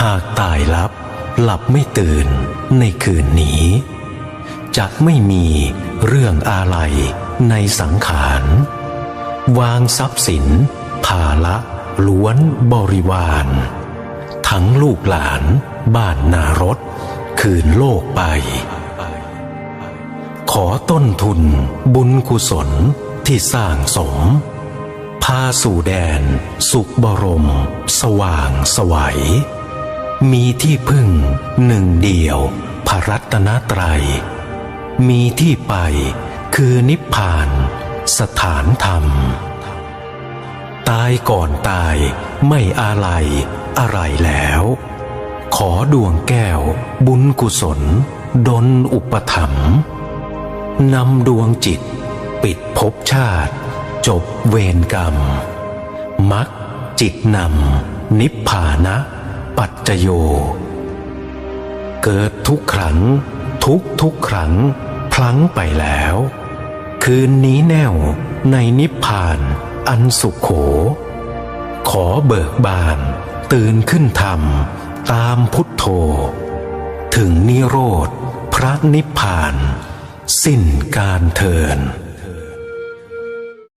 หากตายลับหลับไม่ตื่นในคืนนี้ จะไม่มีเรื่องอะไรในสังขาร วางทรัพย์สิน ภาละล้วนบริวาร ทั้งลูกหลาน บ้านนารถ คืนโลกไป ขอต้นทุนบุญกุศลที่สร้างสม พาสู่แดน สุขบรม สว่างสวัย มีที่พึ่งหนึ่งเดียวพระรัตนตรัย มีที่ไปคือนิพพานสถานธรรม ตายก่อนตายไม่อาลัยอะไรแล้ว ขอดวงแก้วบุญกุศลดลอุปถัมภ์นำดวงจิต ปิดภพชาติ จบเวรกรรม มักจิตนำนิพพานะ ปัจจโย เกิดทุกครั้ง ทุกทุกครั้ง พลั้งไปแล้ว คืนนี้แน่วในนิพพานอันสุขโข ขอเบิกบาน ตื่นขึ้นธรรม ตามพุทโธ ถึงนิโรธ พระนิพพาน สิ้นการเทิน